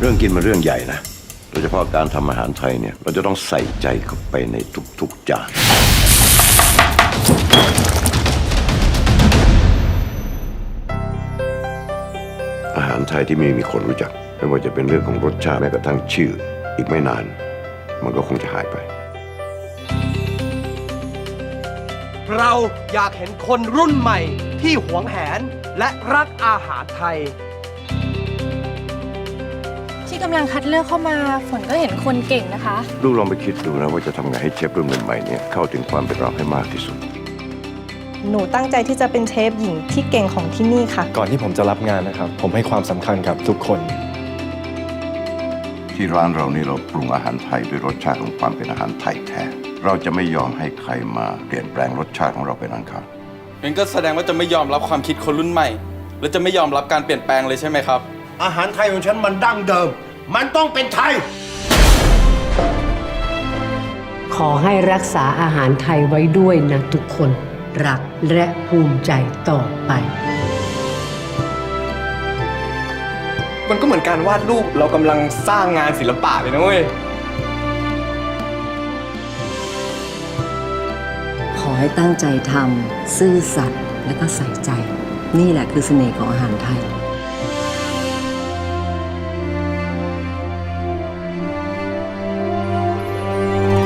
เรื่องกินมันเรื่องใหญ่นะ โดยเฉพาะการทำอาหารไทยเนี่ย เราจะต้องใส่ใจเข้าไปในทุกๆจาน อาหารไทยที่ไม่มีคนรู้จัก ไม่ว่าจะเป็นเรื่องของรสชาติแม้กระทั่งชื่อ อีกไม่นาน มันก็คงจะหายไป เราอยากเห็นคนรุ่นใหม่ที่หวงแหนและรักอาหารไทย ที่กำลังคัดเลือกเข้ามาฝนก็เห็นคนเก่งนะคะ ลูกลองไปคิดดูนะว่าจะทำไงให้เชฟรุ่นใหม่ๆเนี่ยเข้าถึงความเป็นเราให้มากที่สุด หนูตั้งใจที่จะเป็นเชฟหญิงที่เก่งของที่นี่ค่ะ ก่อนที่ผมจะรับงานนะครับ ผมให้ความสำคัญกับทุกคน ที่ร้านเรานี่เราปรุงอาหารไทยด้วยรสชาติของความเป็นอาหารไทยแท้ เราจะไม่ยอมให้ใครมาเปลี่ยนแปลงรสชาติของเราเป็นอันขาดงั้นก็แสดงว่าจะไม่ยอมรับความคิดคนรุ่นใหม่ และจะไม่ยอมรับการเปลี่ยนแปลงเลยใช่ไหมครับ อาหารไทยของฉันมันดั้งเดิม มันต้องเป็นไทย ขอให้รักษาอาหารไทยไว้ด้วยนะทุกคน รักและภูมิใจต่อไป มันก็เหมือนการวาดรูปเรากำลังสร้างงานศิลปะเลยนะเว้ย ขอให้ตั้งใจทำซื่อสัตย์และก็ใส่ใจ นี่แหละคือเสน่ห์ของอาหารไทย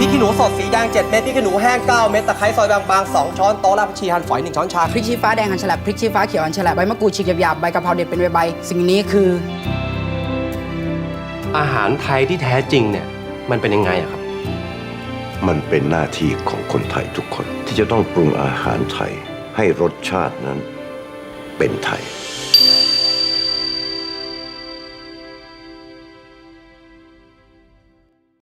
พริกขี้หนูสดสีแดง7เม็ดพริกขี้หนูแห้ง9เม็ดตะไคร้ซอยบางๆ2ช้อนโต๊ะรากผักชีหั่นฝอย1ช้อนชาพริกชี้ฟ้าแดงหั่นฉลับพริกชี้ฟ้าเขียวหั่นฉลับใบมะกรูดฉีกหยาบๆใบกะเพราเด็ดเป็นใบๆสิ่งนี้คือ อาหารไทยที่แท้จริงเนี่ยมันเป็นยังไงอะครับ มันเป็นหน้าที่ของคนไทยทุกคน ที่จะต้องปรุงอาหารไทย ให้รสชาตินั้นเป็นไทย